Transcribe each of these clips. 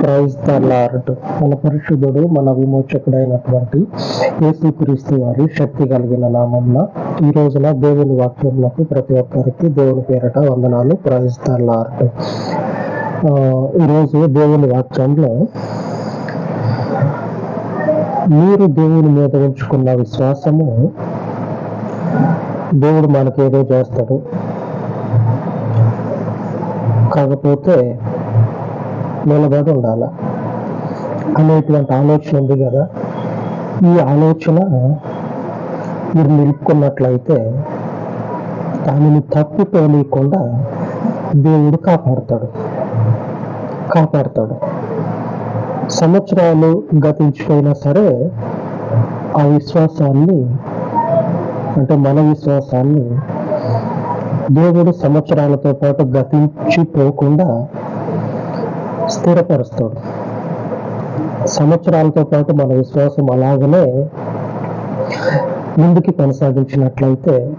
Praise the lord మన పరిశుద్ధుడు మన విమోచకుడైనటువంటి యేసుక్రీస్తు వారి శక్తి కలిగిన నామంలో ఈ రోజున దేవుని వాక్యంలోకి ప్రతి ఒక్కరికి దేవుని పేరట వందనాలు. ప్రైజ్ ద లార్డ్ ఈరోజు దేవుని వాక్యంలో మీరు దేవుని మీద ఉంచుకున్న విశ్వాసము దేవుడు మనకేదో చేస్తాడు. కాకపోతే నిలబడి ఉండాల? అనేటువంటి ఆలోచన ఉంది కదా. ఈ ఆలోచన మీరు నిలుపుకున్నట్లయితే దానిని తప్పుతోనియకుండా దేవుడు కాపాడతాడు. కాపాడతాడు. సంవత్సరాలు గతించిపోయినా సరే ఆ విశ్వాసాన్ని అంటే మన విశ్వాసాన్ని దేవుడు సంవత్సరాలతో పాటు గతించిపోకుండా స్థిరపరుస్తాడు. సంవత్సరాలతో పాటు మన విశ్వాసం అలాగనే ముందుకి కొనసాగించినట్లయితే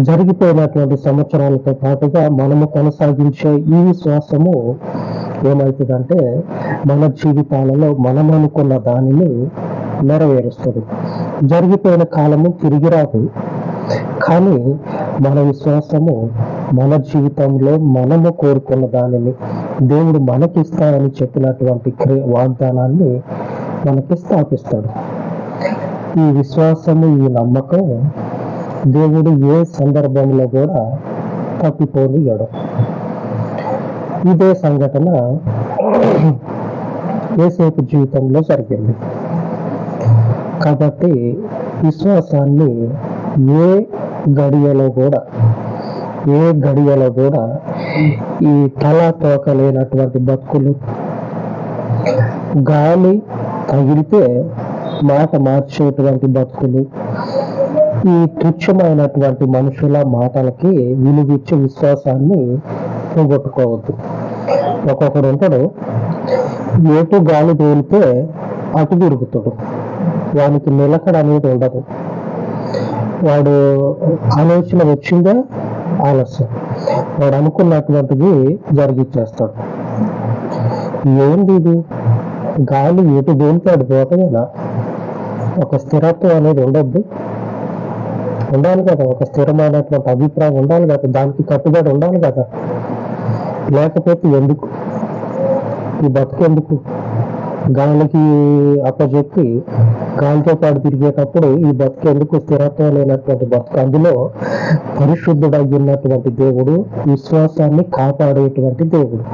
జరిగిపోయినటువంటి సంవత్సరాలతో పాటుగా మనము కొనసాగించే ఈ విశ్వాసము ఏమవుతుందంటే మన జీవితాలలో మనం అనుకున్న దానిని నెరవేరుస్తుంది. జరిగిపోయిన కాలము తిరిగి రాదు. కానీ మన విశ్వాసము మన జీవితంలో మనము కోరుకున్న దానిని దేవుడు మనకిస్తానని చెప్పినటువంటి క్రియ వాగ్దానాన్ని మనకి స్థాపిస్తాడు. ఈ విశ్వాసము ఈ నమ్మకం దేవుడు ఏ సందర్భంలో కూడా తప్పిపోయాడు ఇదే సంఘటన ఏసేపు జీవితంలో జరిగింది. కాబట్టి విశ్వాసాన్ని ఏ గడియలో కూడా ఏ గడియలో కూడా ఈ తల తోక లేనటువంటి బతుకులు గాలి తగిలితే మాట మార్చేటువంటి బతుకులు ఈ తుచ్చమైనటువంటి మనుషుల మాటలకి విలువిచ్చే విశ్వాసాన్ని పోగొట్టుకోవద్దు. ఒక్కొక్కడు ఉంటాడు ఎటు గాలి తేలితే అటు తిరుగుతాడు. వానికి నిలకడ అనేది ఉండదు. వాడు ఆలోచన వచ్చిందా ఆలస్యం. వాడు అనుకున్నటువంటిది జరిగిచ్చేస్తాడు. ఏంది ఇది? గాలి ఎటు తేలితే అది పోతుందేనా? ఒక స్థిరత్వం అనేది ఉండొద్దు. ఉండాలి కదా ఒక స్థిరమైనటువంటి అభిప్రాయం ఉండాలి కదా దానికి కట్టుబడి ఉండాలి కదా. లేకపోతే ఎందుకు? ఈ బతుకెందుకు? గాలికి అప్పచెప్పి గాలితో పాటు తిరిగేటప్పుడు ఈ బతుకు ఎందుకు స్థిరత్వం లేనటువంటి బతుకు? అందులో పరిశుద్ధుడయ్యున్నటువంటి దేవుడు విశ్వాసాన్ని కాపాడేటువంటి దేవుడు.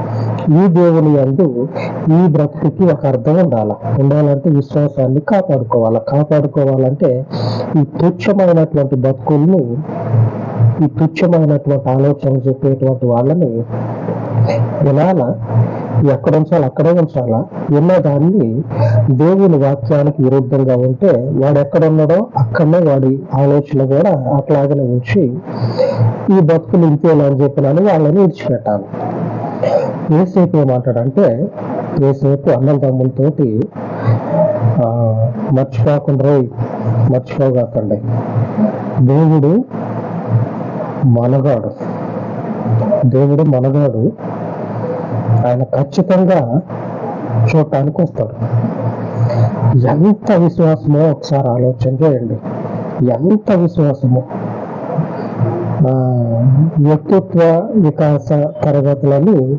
ఈ దేవుని అందు ఈ బ్రతుకుకి ఒక అర్థం ఉండాల? ఉండాలంటే విశ్వాసాన్ని కాపాడుకోవాలి? కాపాడుకోవాలంటే ఈ తుచ్చమైనటువంటి బతుకుల్ని ఈ తుచ్చమైనటువంటి ఆలోచనలు చెప్పేటువంటి వాళ్ళని వినాల? ఎక్కడ ఉంచాలి? అక్కడే ఉంచాలా? ఉన్న దాన్ని దేవుని వాక్యానికి విరుద్ధంగా ఉంటే వాడు ఎక్కడ ఉన్నాడో అక్కడనే వాడి ఆలోచన కూడా అట్లాగనే ఉంచి ఈ బతుకులు ఇంతేలా అని చెప్పినాను వాళ్ళని విడిచిపెట్టాలి. ఏసేపు ఏమంటాడంటే ఏసేపు అన్నం తమ్ములతోటి ఆ, మర్చిపోకుండా రోయ్ మర్చిపోగాకండి. దేవుడు మనగాడు. దేవుడు మనగాడు. ఆయన ఖచ్చితంగా చూడటానికి వస్తాడు. ఎంత విశ్వాసమో ఒకసారి ఆలోచన చేయండి. ఎంత విశ్వాసమో. ఆ, వ్యక్తిత్వ వికాస తరగతులని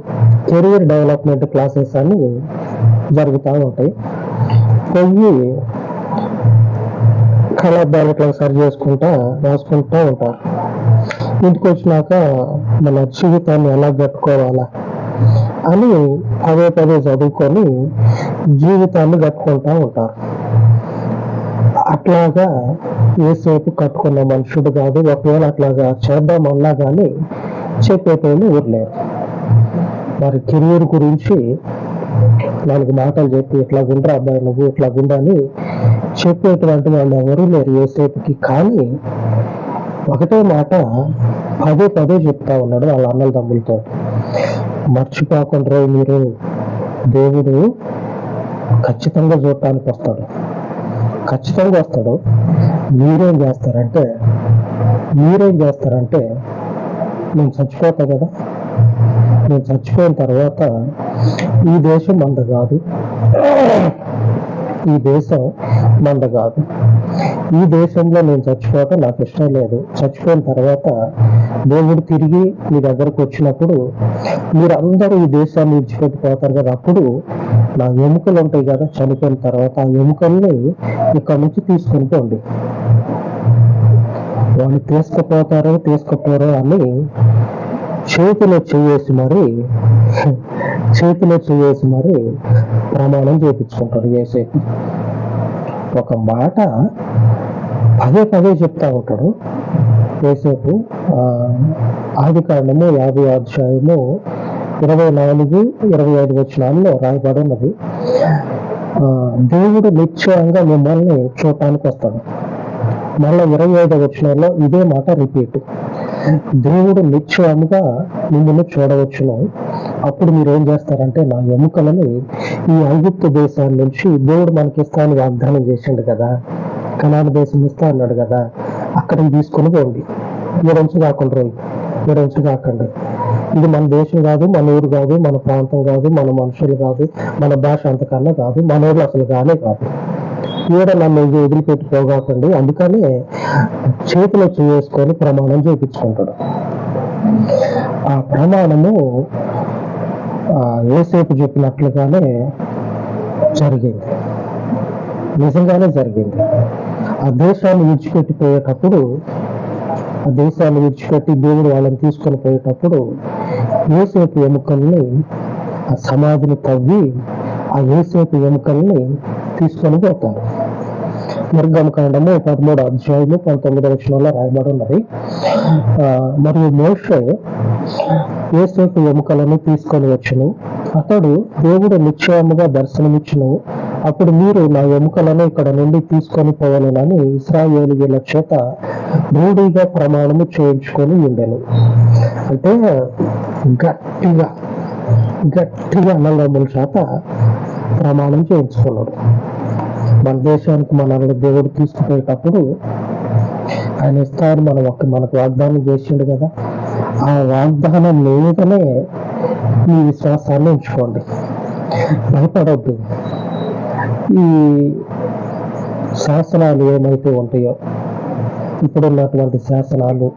కెరీర్ డెవలప్మెంట్ క్లాసెస్ అని జరుగుతూ ఉంటాయి. పోయి కళాద్దాలు ఇట్లా సరి చేసుకుంటా రాసుకుంటూ ఉంటారు. ఇంటికి వచ్చినాక మన జీవితాన్ని ఎలా గట్టుకోవాలా అని పదే పదే చదువుకొని జీవితాన్ని కట్టుకుంటా ఉంటారు. అట్లాగా ఏసేపు కట్టుకున్న మనుషుడు కాదు ఒకవేళ అట్లాగా చేద్దామన్నా కానీ చెప్పేటోళ్ళు ఊర్లేరు వారి కెరీర్ గురించి వాళ్ళకి మాటలు చెప్పి ఇట్లా గుండ్రా అబ్బాయి నువ్వు ఇట్లా గుండా అని చెప్పేటువంటి వాళ్ళు ఎవరు లేరు ఏసేపుకి. కానీ ఒకటే మాట పదే పదే చెప్తా ఉన్నాడు వాళ్ళ అన్నల తమ్ములతో. మర్చిపోకుండా మీరు దేవుడు ఖచ్చితంగా చూడటానికి వస్తాడు. ఖచ్చితంగా వస్తాడు. మీరేం చేస్తారంటే మీరేం చేస్తారంటే నేను చచ్చిపోతా కదా. నేను చచ్చిపోయిన తర్వాత ఈ దేశం మంద కాదు. ఈ దేశం మంద కాదు. ఈ దేశంలో నేను చచ్చిపోవటం నాకు ఇష్టం లేదు. చచ్చిపోయిన తర్వాత దేవుడు తిరిగి మీ దగ్గరకు వచ్చినప్పుడు మీరు అందరూ ఈ దేశాన్ని విడిచిపెట్టిపోతారు కదా. అప్పుడు నా ఎముకలు ఉంటాయి కదా చనిపోయిన తర్వాత ఆ ఎముకల్ని ఇక్కడ నుంచి తీసుకొని పోండి. వాళ్ళు తీసుకుపోతారో తీసుకుపోరో అని చేతిలో చేసి మరి చేతిలో చేసి మరి ప్రమాణం చేపించుకుంటాడు చేసే ఒక మాట పదే పదే చెప్తా ఉంటాడు. ఏసేపు ఆది కాండము యాభై అధ్యాయము ఇరవై నాలుగు ఇరవై ఐదు వచనాల్లో రాయబడి ఉన్నది. దేవుడు నిశ్చయంగా మిమ్మల్ని చూడటానికి వస్తాడు. మళ్ళీ ఇరవై ఐదు వచనంలో ఇదే మాట రిపీట్. దేవుడు నిశ్చయముగా మిమ్మల్ని చూడవచ్చును. అప్పుడు మీరు ఏం చేస్తారంటే నా ఎముకలని ఈ ఐగుప్తు దేశాల నుంచి దేవుడు మనకి ఇస్తాను వాగ్దానం చేసిండు కదా. కనాడ దేశం ఇస్తా అన్నాడు కదా. అక్కడికి తీసుకొని పోండి. ఏడంచు కాకుండా రోయి ఏడంచు కాకండి. ఇది మన దేశం కాదు మన ఊరు కాదు మన ప్రాంతం కాదు మన మనుషులు కాదు మన భాష అంతకన్నా కాదు మన ఊర్లో అసలు కానే కాదు. ఈడ నన్ను ఇది వదిలిపెట్టి పోగాకండి అందుకని చేతిలో చేసుకొని ప్రమాణం చేయించుకుంటాడు. ఆ ప్రమాణము ఏసేపు చెప్పినట్లుగానే జరిగింది. నిజంగానే జరిగింది. ఆ దేశాన్ని విడిచిపెట్టిపోయేటప్పుడు ఆ దేశాన్ని విడిచిపెట్టి దేవుడు వాళ్ళని తీసుకొని పోయేటప్పుడు ఏసేపు ఎముకల్ని ఆ సమాధిని తవ్వి ఆ ఏసేపు ఎముకల్ని తీసుకొని పోతారు. నిర్గమకాండము పదమూడు అధ్యాయము పంతొమ్మిది లక్షణంలో రాయబడి ఉన్నది. ఆ, మరియు మోషే ఏసేపు ఎముకలను తీసుకొని వచ్చును. అతడు దేవుడు నిశ్చయముగా దర్శనమిచ్చును. అప్పుడు మీరు నా ఎముకలను ఇక్కడ నుండి తీసుకొని పోవాలని ఇస్రాయేలీల చేత రూఢిగా ప్రమాణము చేయించుకొని ఉండెను. అంటే గట్టిగా గట్టిగా అన్నదమ్ముల చేత ప్రమాణం చేయించుకున్నాడు. మన దేశానికి మనల్ని దేవుడు తీసుకుపోయేటప్పుడు ఆయన ఇస్తారు మనం ఒక మనకు వాగ్దానం చేసిండు కదా. ఆ వాగ్దానం మీదనే మీ విశ్వాసాన్ని ఉంచుకోండి. భయపడవద్దు ఈ శాసనాలు ఏమైతే ఉంటాయో ఇప్పుడున్నటువంటి శాసనాలు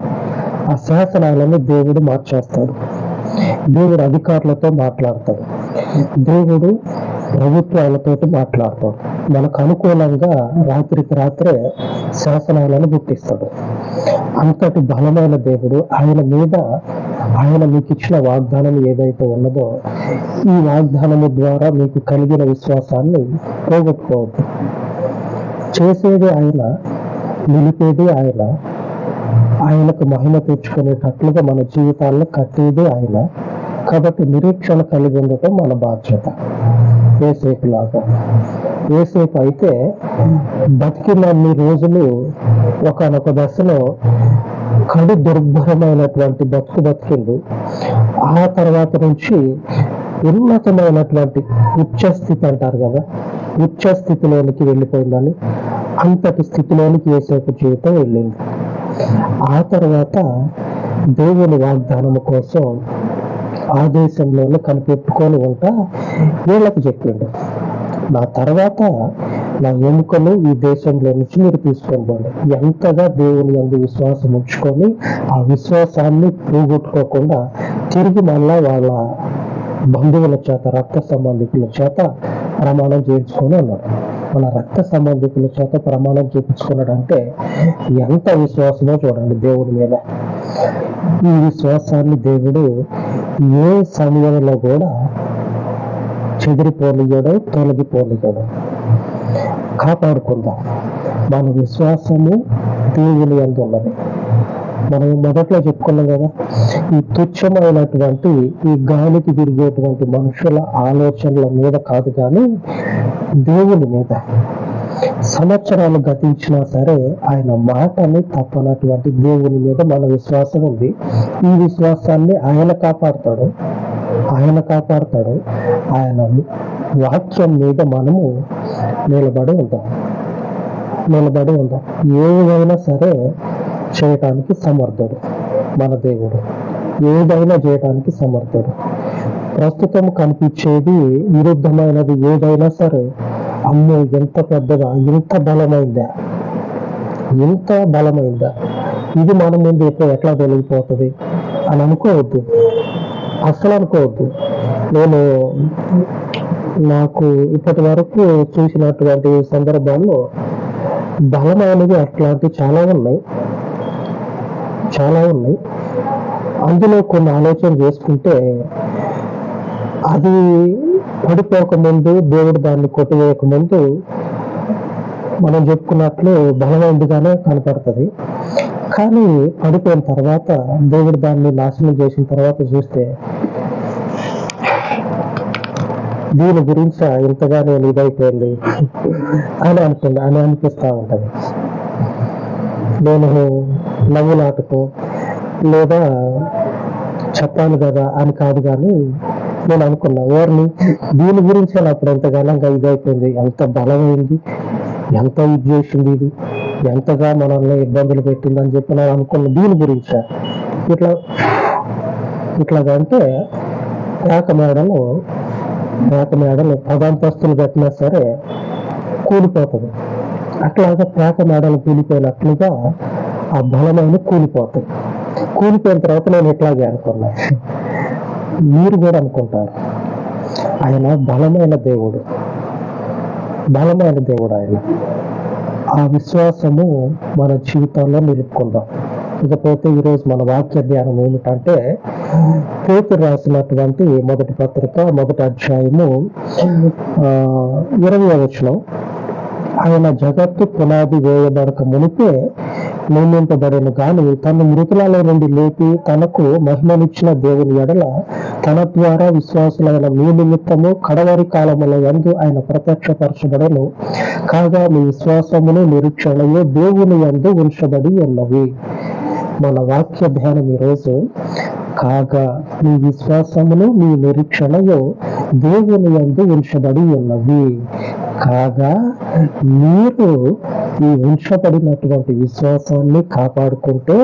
ఆ శాసనాలను దేవుడు మార్చేస్తాడు. దేవుడు అధికారులతో మాట్లాడతాడు. దేవుడు ప్రభుత్వాలతో మాట్లాడతాడు. మనకు అనుకూలంగా రాత్రికి రాత్రే శాసనాలను పుట్టిస్తాడు అంతటి బలమైన దేవుడు ఆయన మీద ఆయన మీకు ఇచ్చిన వాగ్దానం ఏదైతే ఉన్నదో ఈ వాగ్దానము ద్వారా మీకు కలిగిన విశ్వాసాన్ని పోగొట్టుకోవద్దు. చేసేది ఆయన నిలిపేది ఆయన ఆయనకు మహిమ తెచ్చుకునేటట్లుగా మన జీవితాల్లో కట్టేది ఆయన. కాబట్టి నిరీక్షణ కలిగి ఉండటం మన బాధ్యత. ఏసేపు లాగా. ఏసేపు అయితే బతికిన అన్ని రోజులు ఒకనొక దశలో కడు దుర్భరమైనటువంటి బతుకు బతికిండు ఆ తర్వాత నుంచి ఉన్నతమైనటువంటి ఉచ్చస్థితి అంటారు కదా ఉచ్చస్థితిలోనికి వెళ్ళిపోయిందని అంతటి స్థితిలోనికి ఏసేపు జీవితం వెళ్ళింది. ఆ తర్వాత దేవుని వాగ్దానము కోసం ఆ దేశంలోనే కనిపెట్టుకొని ఉంటా వీళ్ళకి చెప్పిండు. నా తర్వాత నా ఎముకలు ఈ దేశంలో నుంచి మీరు తీసుకొని పోండి ఎంతగా దేవుని అందు విశ్వాసం ఉంచుకొని ఆ విశ్వాసాన్ని పోగొట్టుకోకుండా తిరిగి మళ్ళా వాళ్ళ బంధువుల చేత రక్త సంబంధికుల చేత ప్రమాణం చేయించుకొని అన్నాడు మన రక్త సంబంధికుల చేత ప్రమాణం చేయించుకున్నాడు అంటే ఎంత విశ్వాసమో చూడండి దేవుడి మీద. ఈ విశ్వాసాన్ని దేవుడు ఏ సమయంలో కూడా చెదిరిపోనియడం తొలగిపోనియడం కాపాడుకుందాం. మన విశ్వాసము దేవుని అందు ఉన్నది. మనం మొదట్లో చెప్పుకున్నాం కదా ఈ తుచ్చమైనటువంటి ఈ గాలికి తిరిగేటువంటి మనుషుల ఆలోచనల మీద కాదు కానీ దేవుని మీద. సంవత్సరాలు గతించినా సరే ఆయన మాటని తప్పనటువంటి దేవుని మీద మన విశ్వాసం ఉంది. ఈ విశ్వాసాన్ని ఆయన కాపాడతాడు. ఆయన కాపాడతాడు. ఆయన వాక్యం మీద మనము నిలబడి ఉంటాం. నిలబడి ఉంటాం. ఏదైనా సరే చేయటానికి సమర్థుడు మన దేవుడు. ఏదైనా చేయటానికి సమర్థుడు. ప్రస్తుతం కనిపించేది విరుద్ధమైనది ఏదైనా సరే అమ్మో ఎంత పెద్దగా ఎంత బలమైందా? ఎంత బలమైందా? ఇది మన ముందు ఎప్పుడు ఎట్లా వెలిగిపోతుంది అని అనుకోవద్దు. అస్సలు అనుకోవద్దు. నేను నాకు ఇప్పటి వరకు చూసినటువంటి సందర్భాల్లో బలమైనవి అట్లాంటివి చాలా ఉన్నాయి. చాలా ఉన్నాయి. అందులో కొన్ని ఆలోచన చేసుకుంటే అది పడిపోక ముందు దేవుడు దాన్ని కొట్టివేయకముందు మనం చెప్పుకున్నట్లు బలమైనదిగానే కనపడుతుంది. కానీ పడిపోయిన తర్వాత దేవుడు దాన్ని నాశనం చేసిన తర్వాత చూస్తే దీని గురించి ఇంతగా నేను ఇదైపోయింది అని అనుకుంది అని అనిపిస్తూ ఉంటుంది. నేను నవ్వులాటతో లేదా చెప్పాను కదా అని కాదు కానీ నేను అనుకున్నా ఎవరిని దీని గురించి అప్పుడు ఎంత ఘనంగా ఇదైపోయింది ఎంత బలమైంది ఎంత ఇది చేసింది ఇది ఎంతగా మనల్ని ఇబ్బందులు పెట్టింది అని చెప్పి నేను అనుకున్న దీని గురించా. ఇట్లా ఇట్లాగంటే పేక మేడలు పేక మేడలు పదంతస్తులు కట్టినా సరే కూలిపోతుంది. అట్లాగా పేక మేడలు కూలిపోయినట్లుగా ఆ బలమైన కూలిపోతాయి కూలిపోయిన తర్వాత నేను ఇట్లాగే అనుకున్నా. మీరు కూడా అనుకుంటారు. ఆయన బలమైన దేవుడు. బలమైన దేవుడు ఆయన. ఆ విశ్వాసము మన జీవితాల్లో నిలుపుకుందాం. ఇకపోతే ఈరోజు మన వాక్య ధ్యానం ఏమిటంటే పేతురు రాసినటువంటి మొదటి పత్రిక మొదటి అధ్యాయము ఇరవై వచనం. ఆయన జగత్తు పునాది వేయబడక మునిపే నియమింపబడను గాని తన మృతులలో నుండి లేపి తనకు మహిమనిచ్చిన దేవుని ఎడల తన ద్వారా విశ్వాసులైన మీ నిమిత్తము కడవరి కాలముల ఎందు ఆయన ప్రత్యక్షపరచబడను. కాగా మీ విశ్వాసమును నిరీక్షణయు దేవుని యందు ఉంచబడి ఉన్నవి మన వాక్య ధ్యానం ఈరోజు కాగా మీ విశ్వాసమును మీ నిరీక్షణయు దేవుని అందు ఉంచబడి ఉన్నవి. కాగా మీరు ఈ ఉంచబడినటువంటి విశ్వాసాన్ని కాపాడుకుంటే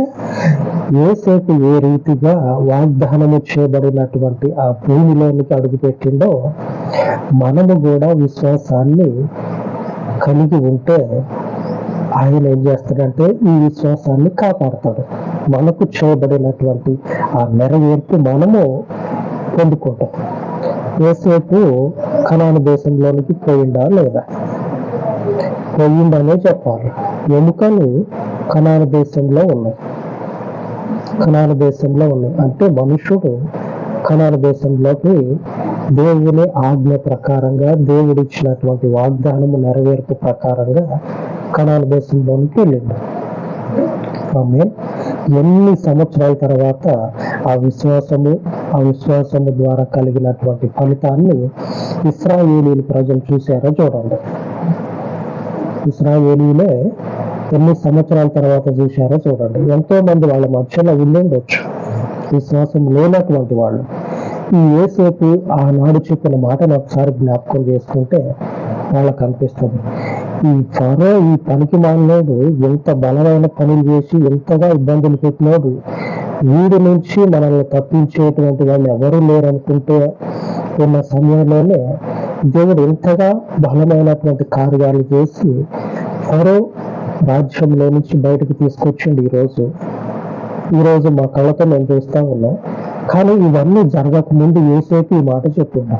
ఏసేపు ఏ రీతిగా వాగ్దానము చేయబడినటువంటి ఆ భూమిలోనికి అడుగుపెట్టిందో మనము కూడా విశ్వాసాన్ని కలిగి ఉంటే ఆయన ఏం చేస్తాడంటే ఈ విశ్వాసాన్ని కాపాడతాడు. మనకు చేయబడినటువంటి ఆ నెరవేర్పు మనము పొందుకుంటాం ఏసేపు కనాను దేశంలోనికి పోయిందా లేదా? పోయిందనే చెప్పాలి. ఎముకలు కనాను దేశంలో ఉన్నాయి కనాను దేశంలో ఉన్నాయి అంటే మనుషుడు కనాను దేశంలోకి దేవుని ఆజ్ఞ ప్రకారంగా దేవుడు ఇచ్చినటువంటి వాగ్దానము నెరవేర్పు ప్రకారంగా కనాను దేశంలోనికి వెళ్ళిండు ఆమె ఎన్ని సంవత్సరాల తర్వాత ఆ విశ్వాసము ఆ విశ్వాసము ద్వారా కలిగినటువంటి ఫలితాన్ని ఇస్రాయేలీలు ప్రజలు చూశారో చూడండి. ఇస్రాయేలీలే ఎన్ని సంవత్సరాల తర్వాత చూశారో చూడండి. ఎంతో మంది వాళ్ళ మధ్యలో ఉండుండొచ్చు విశ్వాసం లేనటువంటి వాళ్ళు. ఈ ఏసేపు ఆనాడు చెప్పిన మాటను ఒకసారి జ్ఞాపకం చేసుకుంటే వాళ్ళకు అనిపిస్తుంది. ఈ ఫరో ఈ పనికి మాలినోడు ఎంత బలమైన పనులు చేసి ఎంతగా ఇబ్బందులు పెట్టినోడు వీడి నుంచి మనల్ని తప్పించేటువంటి వాళ్ళు ఎవరూ లేరనుకుంటే ఉన్న సమయంలోనే దేవుడు ఎంతగా బలమైనటువంటి కార్యాలు చేసి ఫరో రాజ్యంలో నుంచి బయటకు తీసుకొచ్చిండు ఈరోజు. ఈరోజు మా కళ్ళతో మేము చూస్తా ఉన్నాం. కానీ ఇవన్నీ జరగక ముందు ఏసేపు ఈ మాట చెప్పిండా.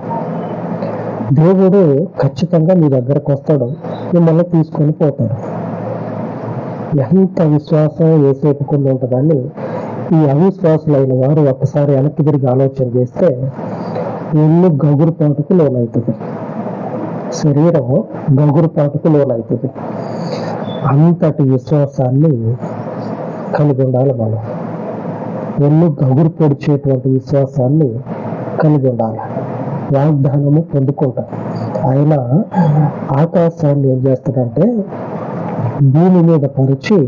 దేవుడు ఖచ్చితంగా మీ దగ్గరకు వస్తాడు. మిమ్మల్ని తీసుకొని పోతాడు. ఎంత విశ్వాసం ఏసేపుకుండా ఉంటుందని ఈ అవిశ్వాసులైన వారు ఒక్కసారి వెనక్కి తిరిగి ఆలోచన చేస్తే ఒళ్ళు గగురుపాటుకు లోనవుతుంది. శరీరం గగురుపాటుకు లోనవుతుంది. అంతటి విశ్వాసాన్ని కలిగి ఉండాలి మనం. ఒళ్ళు గగురు పొడిచేటువంటి విశ్వాసాన్ని కలిగి ఉండాలి. వాగ్దానము పొందుకుంటాం ఆయన ఆకాశాన్ని ఏం చేస్తాడంటే భూమి మీద పరిచి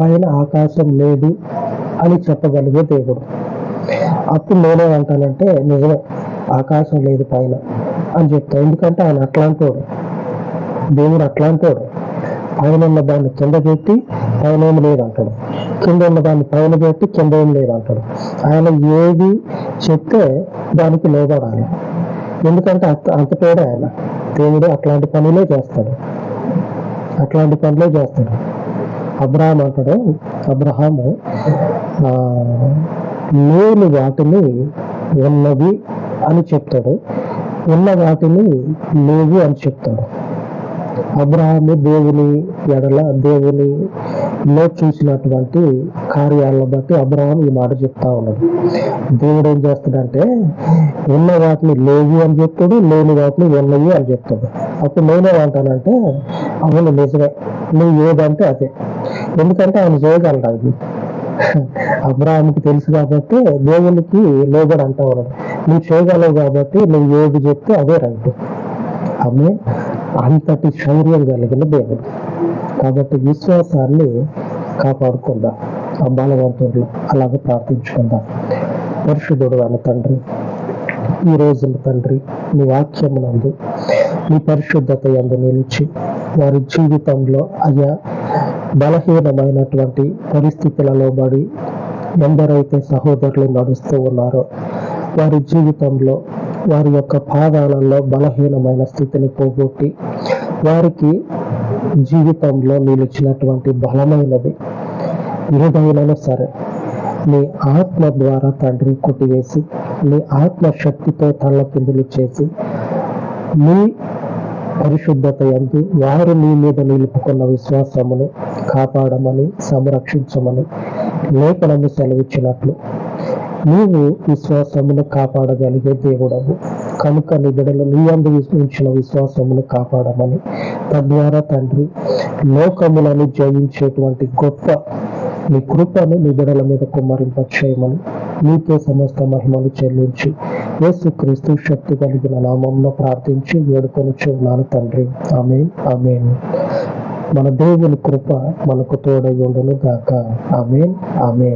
పైన ఆకాశం లేదు అని చెప్పగలిగే దేవుడు. అప్పుడు నేనేమంటానంటే నిజమే ఆకాశం లేదు పైన అని చెప్తా. ఎందుకంటే ఆయన అట్లాంటోడు. దేవుడు అట్లాంటోడు. పైన ఉన్న దాన్ని కింద పెట్టి పైన ఏం లేదు అంటాడు కింద ఉన్న దాన్ని పైన పెట్టి కింద ఏం లేదంటాడు. ఆయన ఏది చెప్తే దానికి లోబడాలి. ఎందుకంటే అంత అంత ఆయన. దేవుడు అట్లాంటి పనులే చేస్తాడు. అట్లాంటి పనులే చేస్తాడు. అబ్రహాం అంటాడు అబ్రహాము లేని వాటిని ఉన్నవి అని చెప్తాడు. ఉన్న వాటిని లేవు అని చెప్తాడు. అబ్రహాము దేవుని ఎడల దేవుని లో చూసినటువంటి కార్యాలను బట్టి అబ్రహాం ఈ మాట చెప్తా ఉన్నాడు. దేవుడు ఏం చేస్తాడంటే ఉన్న వాటిని లేవి అని చెప్తాడు లేని వాటిని ఉన్నవి అని చెప్తాడు. అప్పుడు నేనేమంటానంటే అవును నిజమే. నువ్వు ఏదంటే అదే. ఎందుకంటే ఆయన చేయగలడు అది అబ్రాహాంకి తెలుసు కాబట్టి దేవునికి లోబడి అంటా ఉన్నాడు. నువ్వు చేయగలవు కాబట్టి నువ్వు ఏది చెప్తే అదే రైట్. ఆమె అంతటి శౌర్యం కలిగిన దేవుడు. కాబట్టి విశ్వాసాన్ని కాపాడుకుందాం. ఆ బలవంతుడు అలాగే ప్రార్థించుకుందాం. పరిశుద్ధుడు అని తండ్రి ఈ రోజున తండ్రి నీ వాక్యమునందు నీ పరిశుద్ధత ఎందు నిలిచి వారి జీవితంలో అయ్యా బలహీనమైనటువంటి పరిస్థితులలో బడి ఎందరైతే సహోదరులు నడుస్తూ ఉన్నారో వారి జీవితంలో వారి యొక్క పాదాలలో బలహీనమైన స్థితిని పోగొట్టి వారికి జీవితంలో నిలిచినటువంటి బలమైనది ఏదైనా సరే నీ ఆత్మ ద్వారా తండ్రి కొట్టివేసి నీ ఆత్మ శక్తితో తల్లకిందులు చేసి నీ పరిశుద్ధత ఎందు వారు నీ మీద నిలుపుకున్న విశ్వాసమును కాపాడమని సంరక్షించమని లేఖనము సెలవిచ్చినట్లు నీవు విశ్వాసమును కాపాడగలిగే దేవుడవు. కనుక నీ బిడలు నీ అందు ఉంచిన విశ్వాసమును కాపాడమని. తద్వారా తండ్రి లోకములను జయించేటువంటి గొప్ప నీ కృపను నీ బిడల మీద కుమ్మరింప చేయమని నీకే సమస్త మహిమలు చెల్లించి యేసుక్రీస్తు శక్తి కలిగిన నామంలో ప్రార్థించి వేడుకొని చూన్నాను తండ్రి. ఆమె ఆమె మన దేవుని కృప మనకు తోడై ఉండును గాక ఆమె ఆమె